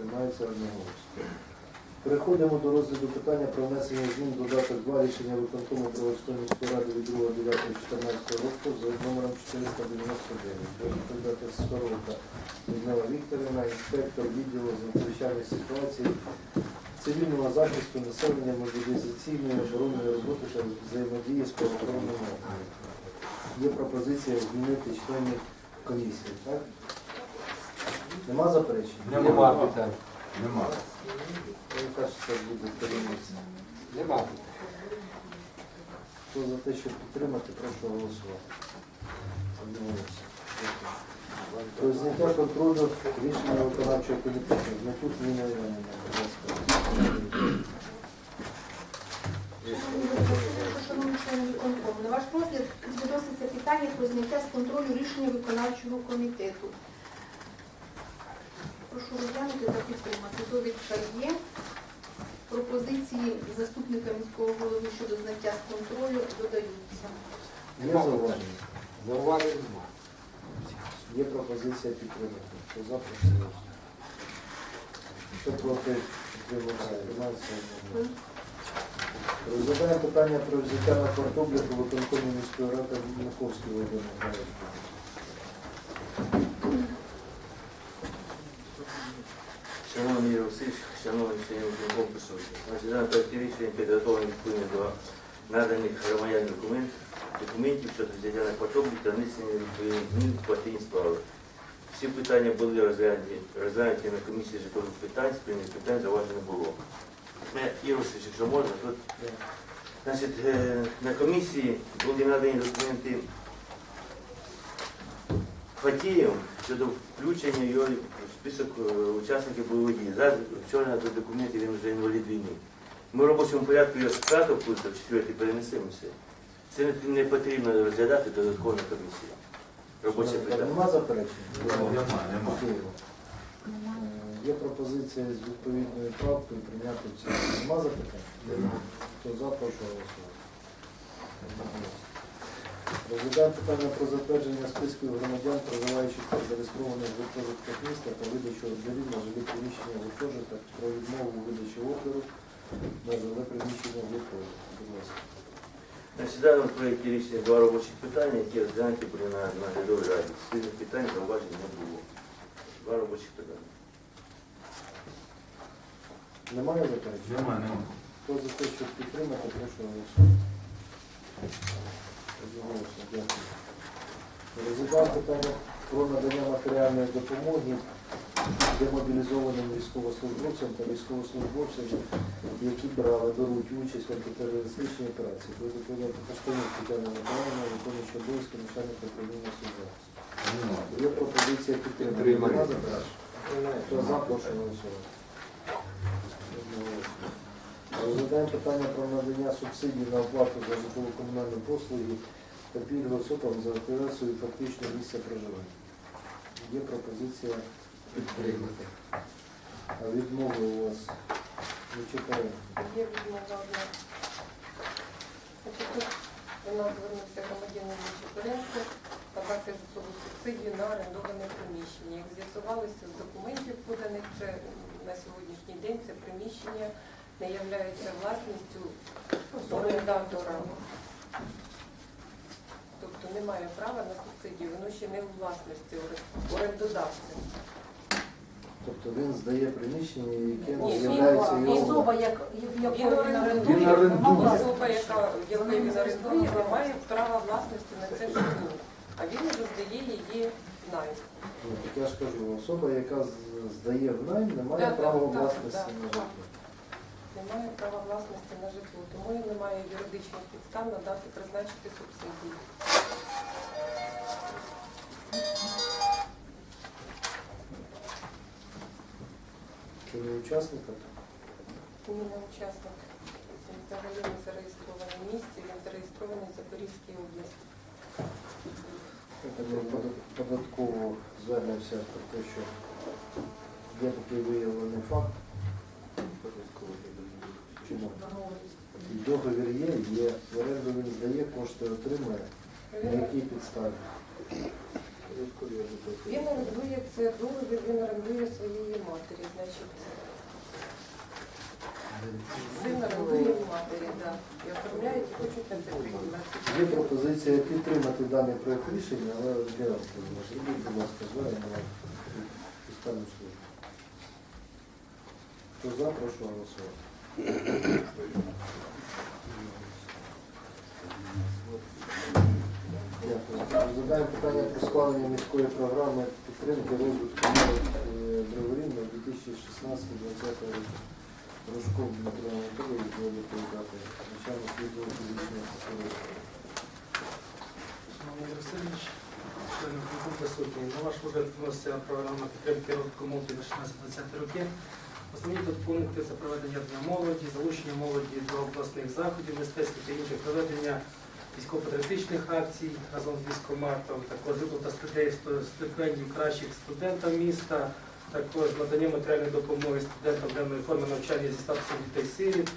Приймається одноголосно. Переходимо до розгляду питання про внесення змін до даток 2 рішення виконкому Броварської міської ради від 2.9.14 року за номером 499. Буде відповідати Сорока Людмила Вікторівна, інспектор відділу з надзвичайних ситуацій, цивільного захисту населення, мобілізаційної оборонної роботи та взаємодії з правоохоронними органами. Є пропозиція змінити членів комісії, так? Нема заперечень? Нема питань. Нема. Яка ж це буде керівниця? Нема. Хто за те, щоб підтримати, прошу голосувати. Одноголосно. Про зняття контролю рішення виконавчого комітету. Дмитрук Ніна Іванівна, будь ласка. На ваш розгляд відноситься питання про зняття з контролю рішення виконавчого комітету. Прошу розглянути та підтримати. Довідка є. Пропозиції заступника міського голови щодо зняття з контролю додаються. Є зауваження? Зауважень нема. Є пропозиція підтримати. Хто за. Хто проти, підтримався, приймається питання про взяття на квартобліку виконкомі міської ради Маковської Володимир Михайлович. Юрій Васильович, шановні члени. Значить, дане проект рішення підготовлені відповідно до наданих громадян документ, документів щодо взяття на квартоблік та внесення відповідних змін в квартирні справи. Всі питання були розглянуті, розглянуті на комісії житлових питань, спільних питань зауважень було. Васильович, якщо можна, тут Значить, на комісії були надані документи Фатієм щодо включення його список е, учасників бойових дій. Зараз вчора до документів він вже інвалід війни. Ми в робочому порядку його з п'ятого пункту в четвертий перенесемося. Це не, не потрібно розглядати додатково на комісії. Робоче питання. Нема заперечень? Нема, нема. Е, Є пропозиція з відповідною правкою прийняти цілому. Нема запитань? Хто за, прошу голосувати. Розглядаємо питання про затвердження списків громадян, проживаючих та зареєстрованих в гуртожитках міста та видачу ордерів на жилі приміщення гуртожиток про відмову у видачі ордеру на жиле приміщення гуртожиток. Будь ласка. Значить, в проєкті рішення два робочих питання, які розглянуті були на наглядовій раді. Спільних питань зауважень не було. Два робочих питання. Немає заперечень? Нема, нема. Хто за те, щоб підтримати, прошу голосувати. Розглядаємо питання про надання матеріальної допомоги демобілізованим військовослужбовцям та військовослужбовцям, які брали, беруть участь в антитерористичній операції. Буде доповідати Пашканюк Тетяна Миколаївна, виконуюча обов'язки начальника управління соцзахисту. Є пропозиція заперечень? Хто за, прошу голосувати. Розглядаємо питання про надання субсидій на оплату за житлово-комунальні послуги та пільги особам за ліквідацією фактичного місця проживання. Є пропозиція підтримати. А відмови у вас не чекаємо. Є відмова одна. Значить, тут до нас звернувся громадянин Чепуренко подати житлову субсидію на орендоване приміщення. Як з'ясувалося з документів поданих, це на сьогоднішній день це приміщення не є власністю орендатора. Тобто немає права на субсидію, воно ще не у власності орендодавця. Тобто він здає приміщення, яке не є його. Особа, як Він яку він орендує, орендує. особа, яка якої він орендує, не має права власності на це житло, а він уже здає її в найм. Ну, так я ж кажу, особа, яка здає в найм, не має Так, права так, так, власності так, на так. житло. Немає права власності на житло, тому і немає юридичних підстав надати призначити субсидії. Це не учасника? Він не учасник. Він взагалі не зареєстрований в місті, він зареєстрований в Запорізькій області. Податково звернемося про те, що є такий виявлений факт. Чому? Договір є, є, в оренду він здає, кошти отримує. На якій підставі? Він орендує це договір, він орендує своєї матері, значить. Син орендує матері, так. І оформляють і хочуть на це Є пропозиція підтримати даний проект рішення, але Герасим, зробіть, будь ласка, на службу. Хто за, прошу голосувати. Розглядаємо питання про схвалення міської програми підтримки розвитку Броварів на 2016-2020 роки. Рожков Дмитро Анатолійович буде доповідати начальник відділу фізичної культури. Шановний Васильович, члени присутні. На ваш розгляд вноситься програма підтримки розвитку молоді на 16-20 роки. Основні тут пункти це проведення дня молоді, залучення молоді до обласних заходів, мистецьких та інших проведення військово-патріотичних акцій разом з військоматом, також виплата стипендій стипендій кращих студентам міста, також надання матеріальної допомоги студентам денної форми навчання зі статусом дітей сиріт,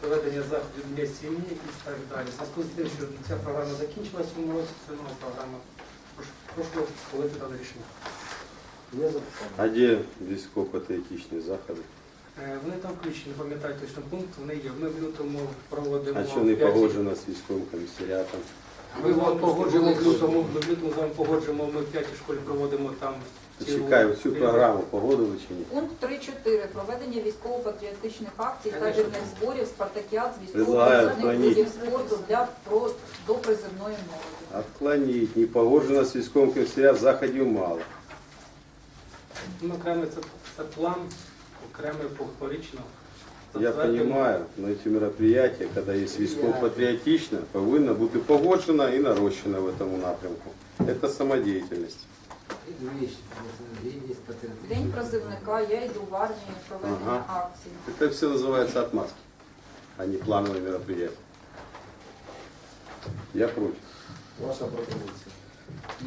проведення заходів для сім'ї і так далі. Зв'язку з тим, що ця програма закінчилась у році, це нова програма. Прошу, схвалити дане рішення. А де військово-патріотичні заходи? Е, Вони там включені, не пам'ятаю точно пункт, вони є. Ми в лютому проводимо. А що не погоджено з військовим комісаріатом? Ми вам погоджуємо в лютому, ми в лютому з вами погоджуємо, ми в п'ятій школі проводимо там цілу- Чекаю, цю програму погодили чи ні? Пункт 3.4. Проведення військово-патріотичних акцій та Конечно. збірних зборів, спартакіад з Предлагаю військово-призовних отклонить. видів спорту для про до призивної молоді. Отклонить, не погоджено з військовим комісаріатом, заходів мало. Ну, окремий це, це план, окремий похорічно. Я понимаю, но эти мероприятия, когда есть військово-патріотично, повинно бути погоджено і нарощено в этому напрямку. Это самодеятельность. День призивника, я йду в армію, проведення акцій. Это все называется отмазки, а не плановые мероприятия. Я против. Ваша пропозиція.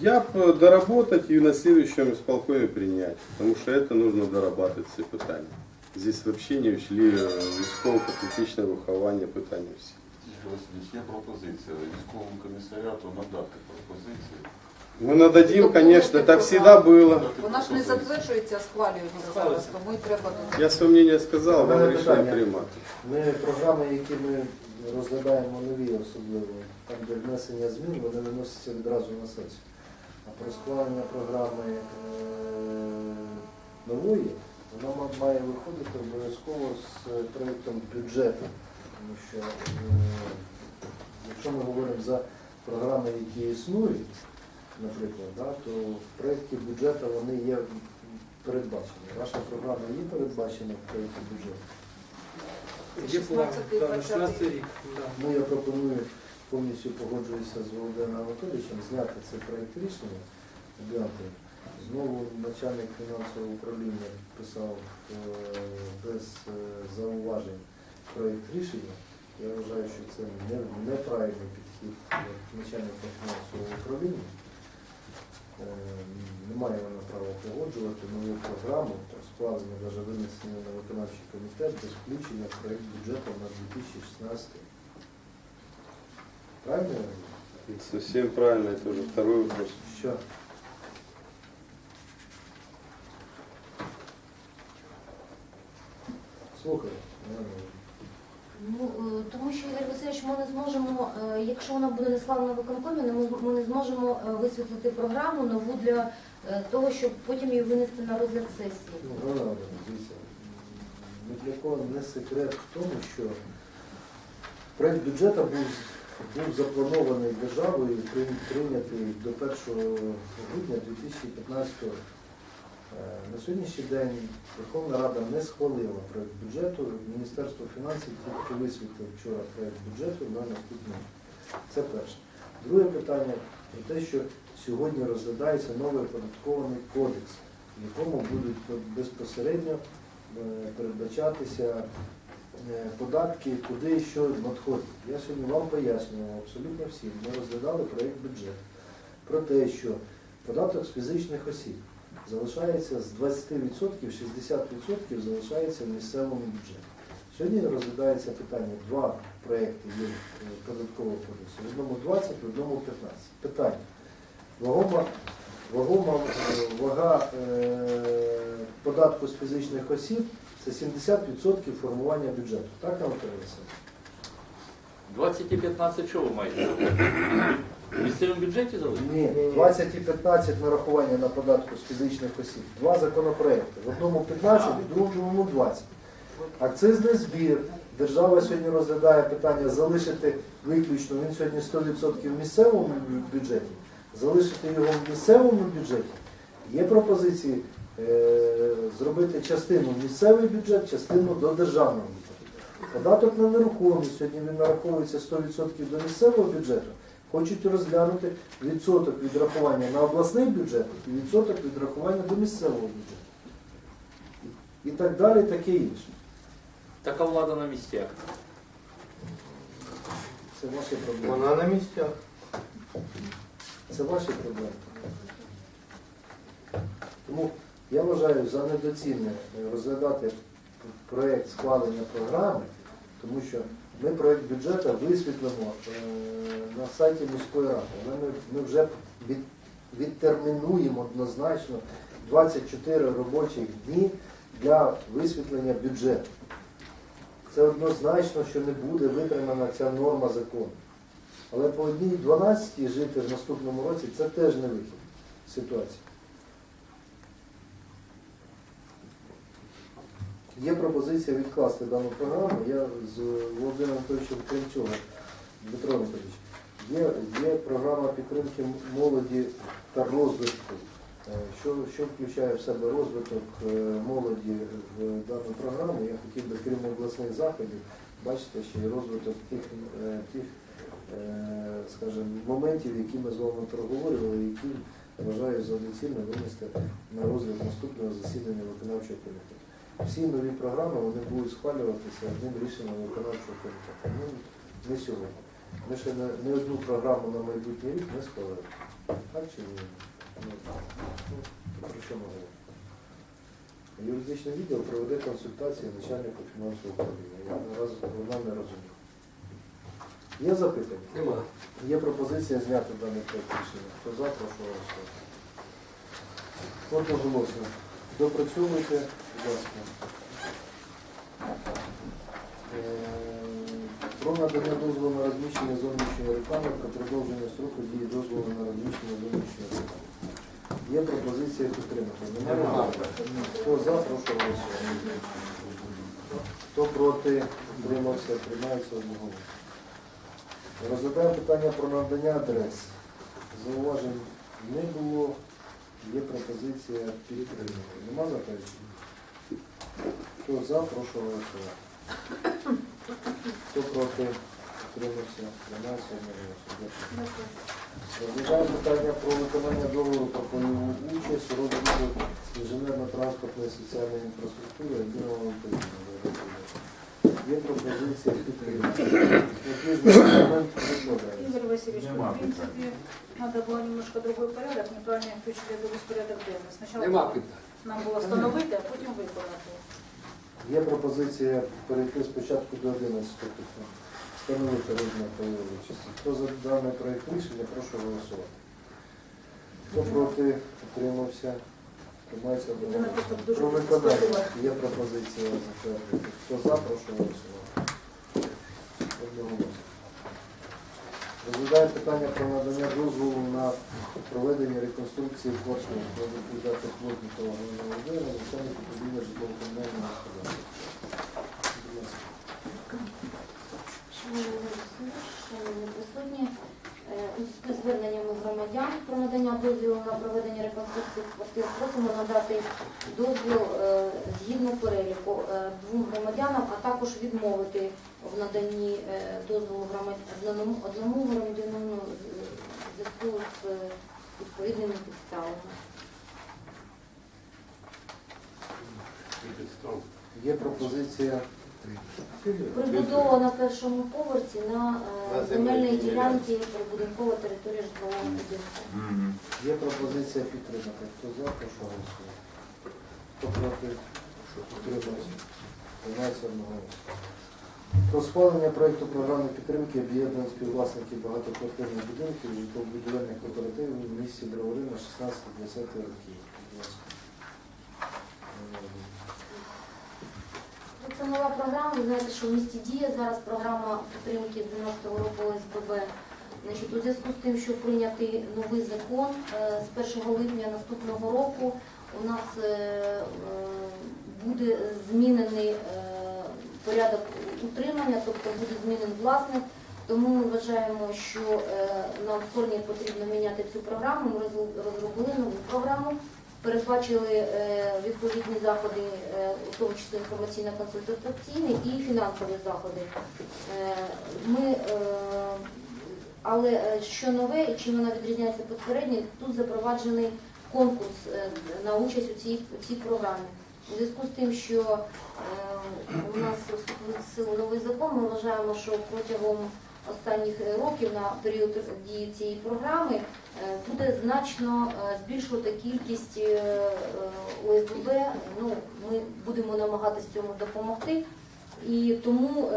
Я б доработать и на следующем исполкоме принять, потому что это нужно дорабатывать все питания. Здесь вообще не ушли військово-патріотичне виховання питання всі. Є пропозиція військовому комісаріату надати пропозиції. Мы нададим, конечно, так всегда было. Вона ж не затверджується, а схвалюється зараз, тому і треба думати. Я своє мнение сказал, У мене вам рішення питання. приймати. Ми програми, які ми розглядаємо нові особливо, там де внесення змін, вони виносяться відразу на сесію. А про схвалення програми е, нової, вона ма- має виходити обов'язково з проєктом бюджету. Тому що е, якщо ми говоримо за програми, які існують, наприклад, да, то в проєкті бюджету вони є передбачені. Ваша програма є передбачена в проєкті бюджету? Є план, 16-й, да, на 16 рік. Да. Ну, я пропоную, повністю погоджуюся з Володимиром Анатолійовичем, зняти цей проєкт рішення. Знову начальник фінансового управління писав е, без е, зауважень проєкт рішення. Я вважаю, що це не- неправильний підхід як начальника фінансового управління. Е, Немає вона права погоджувати нову програму, про складення навіть винесення на виконавчий комітет без включення в проєкт бюджету на 2016 Правильно? я розумію? Совсем правильно, это уже второй вопрос. Що? Слухай, Івана Ну, е, тому що ми не зможемо, е, якщо вона буде не схвалена виконкомі, ми не зможемо е, висвітлити програму нову для е, того, щоб потім її винести на розгляд сесії. Ну, для кого не секрет в тому, що проєкт бюджету був, був запланований державою прийнятий до 1 грудня 2015 року. Е, На сьогоднішній день Верховна Рада не схвалила проєкт бюджету. Міністерство фінансів тільки висвітлив вчора проєкт бюджету на наступний. Це перше. Друге питання про те, що сьогодні розглядається новий оподаткований кодекс, в якому будуть безпосередньо е, передбачатися е, податки, куди і що надходить. Я сьогодні вам пояснював абсолютно всім. Ми розглядали проєкт бюджету про те, що податок з фізичних осіб залишається з 20%, 60% залишається в місцевому бюджеті. Сьогодні розглядається питання, два проєкти є е, податкового кодексу. В одному 20, в одному 15. Питання. Вагома Вагома, е, вага е, податку з фізичних осіб це 70% формування бюджету. Так, Анатолій Васильович? 20 і 15 що ви маєте? В місцевому бюджеті залишити? Ні, 20 і 15 нарахування на податку з фізичних осіб. Два законопроекти. В одному 15, в другому 20. Акцизний збір. Держава сьогодні розглядає питання залишити виключно, він сьогодні 100% в місцевому бюджеті, залишити його в місцевому бюджеті. Є пропозиції е, зробити частину в місцевий бюджет, частину до державного бюджету. Податок на нерухомість, сьогодні він нараховується 100% до місцевого бюджету. Хочуть розглянути відсоток відрахування на обласний бюджет і відсоток відрахування до місцевого бюджету. І так далі, таке інше. Така влада на місцях. Це ваші проблеми. Вона на місцях. Це ваші проблеми. Тому я вважаю за недоцільне розглядати проєкт схвалення програми, тому що ми проєкт бюджету висвітлимо е, на сайті міської ради. Ми, ми вже від, відтермінуємо однозначно 24 робочих дні для висвітлення бюджету. Це однозначно, що не буде витримана ця норма закону. Але по одній 12 жити в наступному році це теж не вихід ситуації. Є пропозиція відкласти дану програму. Я з Володимиром Анатолійовичем, крім цього, Дмитро Анатолійович, є, є програма підтримки молоді та розвитку. Е, Що, що включає в себе розвиток е, молоді в дану програму? Я хотів би, крім обласних заходів, бачити ще й розвиток тих, е, тих скажімо, моментів, які ми з вами проговорювали, які вважаю за доцільно винести на розгляд наступного засідання виконавчого комітету. Всі нові програми вони будуть схвалюватися одним рішенням виконавчого комітету. Ну, не сьогодні. Ми ще не, не одну програму на майбутній рік не схвалили. Так чи ні? Ну, ну, про що ми говоримо? Юридичний відділ проведе консультації начальника фінансового управління. Я наразі вона не розумію. Є запитання? Нема. Є пропозиція зняти даний проект рішення. Хто за, прошу голосувати. Одноголосно. Допрацьовуйте, будь ласка. Е, Про надання дозволу на розміщення зовнішньої реклами про продовження строку дії дозволу на розміщення зовнішньої реклами. Є пропозиція підтримати. Немає? Хто за, прошу голосувати. Хто проти, утримався, приймається одноголосно. Розглядаємо питання про надання адрес. Зауважень не було. Є пропозиція підтримати. Нема заперечень? Хто за, прошу голосувати. Хто проти, утримався, приймається одноголосно. Дякую. Розглядаємо питання про виконання договору про бойову участь у розвитку інженерно-транспортної соціальної інфраструктури єдиного України. Є пропозиція підтримати. Відкладається. Васильевич, в принципе, надо было немножко другой порядок, неправильно включили до порядок денний. Сначала нам було встановити, а потім виконати. Є пропозиція перейти спочатку до 11 питання. Встановити розмір бойової участі. Хто за даний проєкт рішення, прошу голосувати. Хто проти, утримався, одноголосно. дуже Про виконання є пропозиція затвердити. Хто за, прошу голосувати. Розглядає питання про надання дозволу на проведення реконструкції коштів про ліквідати плотникова Володимира, начальника управління житлово-комунального господарства. Шановні присутні, е, у зв'язку з зверненнями громадян про надання дозволу на проведення реконструкції квартир просимо надати дозвіл е, згідно переліку е, двом громадянам, а також відмовити в наданні е, дозволу громад- одному, одному громадянину в зв'язку з е, відповідними підставами. Є пропозиція Прибудова на першому поверсі на е, земельній ділянці прибудинкова територія житлового будинку. Є пропозиція підтримати. Хто за, прошу голосувати. Хто проти, утримався. Приймається. Про схвалення проєкту програми підтримки об'єднаних співвласників багатоквартирних будинків і житлово-будівельних кооперативів в місті Броварина 16-20 років. Це нова програма. Ви знаєте, що в місті діє зараз програма підтримки 90-го року ОСББ. Значить, у зв'язку з тим, що прийнятий новий закон е, з 1 липня наступного року у нас е, е, буде змінений е, порядок утримання, тобто буде змінений власник. Тому ми вважаємо, що е, нам в формі потрібно міняти цю програму. Ми розробили нову програму, передбачили е, відповідні заходи, у тому числі інформаційно-консультаційні і фінансові заходи. Ми, але що нове і чим вона відрізняється попередньо, тут запроваджений конкурс на участь у цій, у цій програмі. У зв'язку з тим, що е, у нас в силу новий закон, ми вважаємо, що протягом останніх років на період дії цієї програми е, буде значно е, збільшувати кількість ОСББ. Ну, ми будемо намагатися цьому допомогти. І тому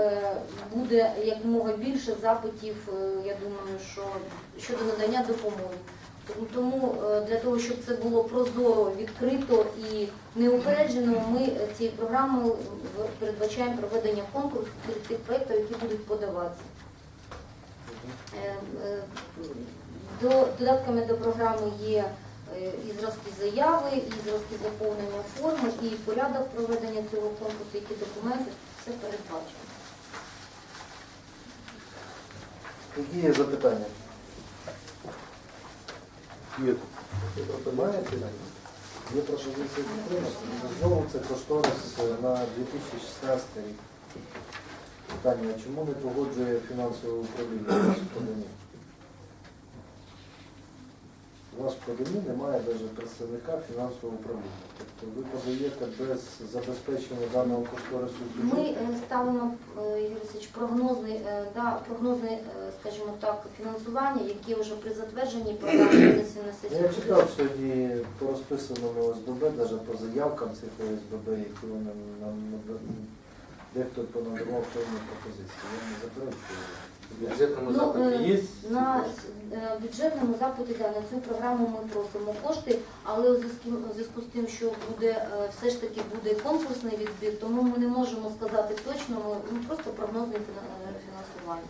буде якомога більше запитів, я думаю, що щодо надання допомоги. Тому- е, для того, щоб це було прозоро, відкрито і неупереджено, ми е, цією програмою передбачаємо проведення конкурсу серед тих проєктів, які будуть подаватися. Е, До, додатками до програми є і зразки заяви, і зразки заповнення форми, і порядок проведення цього конкурсу, які документи, все передбачено. Які є запитання? Нет. Тобто маєте, Є пропозиція підтримати. Знову це кошторис на 2016 рік. Питання, чому не погоджує фінансове управління у вас в поданні? У вас в поданні немає навіть представника фінансового управління. Тобто ви подаєте без забезпечення даного кошторису Ми бюджет? е, ставимо, е, Васильович, прогнозний, е, да, прогнозне, е, скажімо так, фінансування, яке вже при затвердженні програми винесено на Ну, сесію. Я читав сьогодні по розписаному ОСББ, навіть по заявкам цих ОСББ, які вони нам дехто понадавав певні пропозиції. Я не заперечую. В бюджетному Ну, запиті е, є На е, бюджетному запиті да, на цю програму ми просимо кошти, але у зв'язку, у зв'язку з тим, що буде е, все ж таки буде конкурсний відбір, тому ми не можемо сказати точно, ми ну, просто прогнозне фіна- е, фінансування.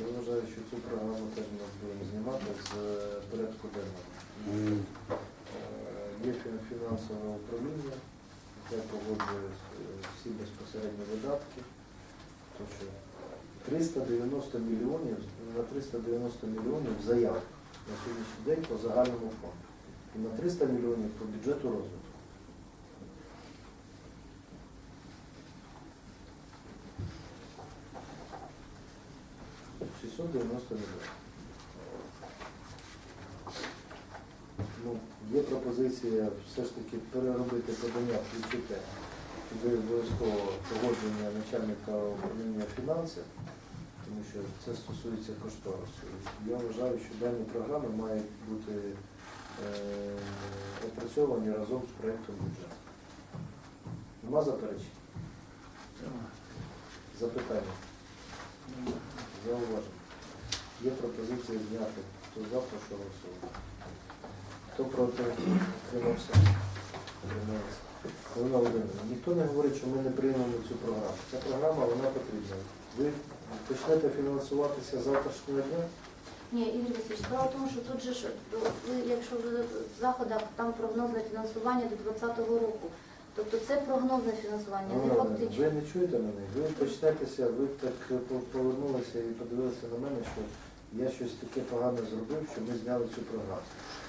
Я вважаю, що цю програму теж ми будемо знімати з е, порядку денного. Е, Є фін- фінансове управління, яке погоджує е, всі безпосередні видатки. То що 390 мільйонів, на 390 мільйонів заяв на сьогоднішній день по загальному фонду. І на 300 мільйонів по бюджету розвитку. – 690 мільйонів. Ну, є пропозиція все ж таки переробити подання, включити туди обов'язково погодження начальника управління фінансів, тому що це стосується кошторису. Я вважаю, що дані програми мають бути е, опрацьовані разом з проєктом бюджету. Нема заперечень? Запитання? Зауваження? Є пропозиція зняти. Хто за, прошу голосувати. Хто проти утримався? Утримався. Галина Володимирівна, ніхто не говорить, що ми не приймемо цю програму. Ця програма, вона потрібна. Ви почнете фінансуватися завтрашнього дня? Ні, Ігор Васильович, справа в тому, що тут же ж, ви, якщо вже в заходах, там прогнозне фінансування до 2020 року. Тобто це прогнозне фінансування, не Галина фактичне. Ви не чуєте мене? Ви почнетеся, ви так повернулися і подивилися на мене, що я щось таке погане зробив, що ми зняли цю програму.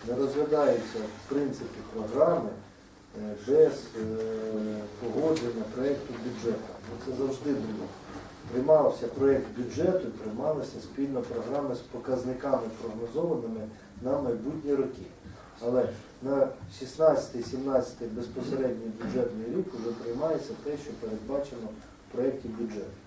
Не розглядаються в принципі програми е, без е, погодження проєкту бюджету. Це завжди було. Приймався проєкт бюджету, приймалися спільно програми з показниками прогнозованими на майбутні роки. Але на 16-17 безпосередній бюджетний рік вже приймається те, що передбачено в проєкті бюджету.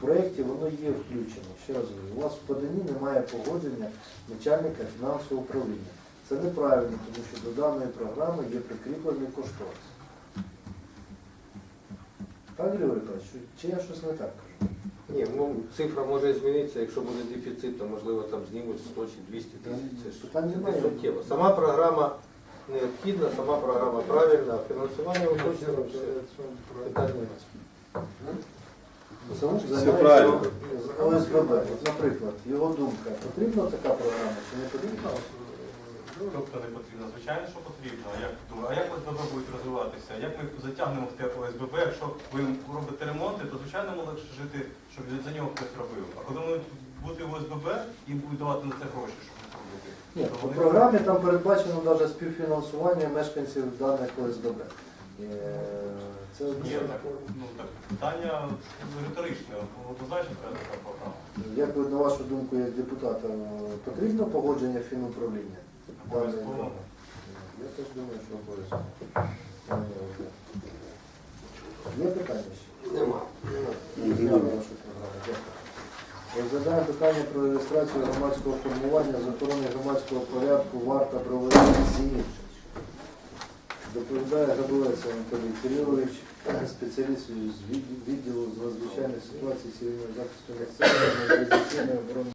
В проєкті воно є включено. Ще раз говорю, у вас в поданні немає погодження начальника фінансового управління. Це неправильно, тому що до даної програми є прикріплений кошторис. Так, Григорій чи я щось не так кажу? Ні, ну цифра може змінитися, якщо буде дефіцит, то можливо там знімуть 100 чи 200 тисяч. Це ж не суттєво. Сама програма необхідна, сама програма правильна, а фінансування уточнено все. Залук Все правильно. з ОСББ. Наприклад, його думка, потрібна така програма чи не потрібна? Тобто не потрібно. Звичайно, що потрібно. А як, а як ОСББ будуть розвиватися? Як ми затягнемо в те ОСББ? Якщо ви робите ремонти, то звичайно легше жити, щоб за нього хтось робив. А коли вони бути в ОСББ, їм будуть давати на це гроші, щоб це робити. Ні, То по вони- програмі там передбачено навіть співфінансування мешканців даних ОСББ. Е, Це так, ну, так, питання риторичне. Однозначно треба така програма. як ви на вашу думку, як депутата, е, потрібно погодження фінуправління? Обов'язково. Я теж думаю, що обов'язково. Є питання ще? Нема. Зняли нашу програму. Дякую. Розглядаємо питання про реєстрацію громадського формування з охорони громадського порядку варта проведення ЗІН. Доповідає Габулець Анатолій Кирилович, спеціаліст з від- відділу з надзвичайних ситуацій цивільного захисту населення, мобілізаційної оборони.